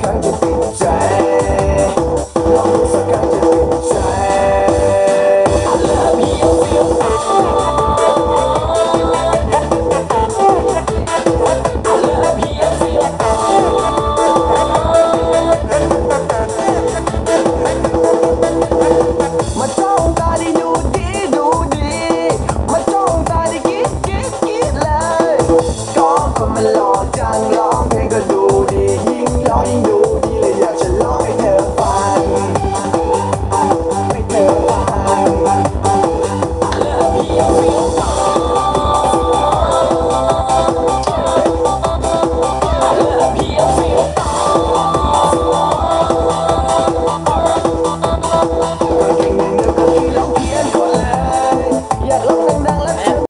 กครั้งจะติดใจลองดูสักครั้งจะติดใจ I love you feel I love you feel I มาจ้องตาได้ดูดีดูดี มาจ้องตาได้คิดคิดคิดเลย ก็คนมันหล่อจังหล่อ Oh,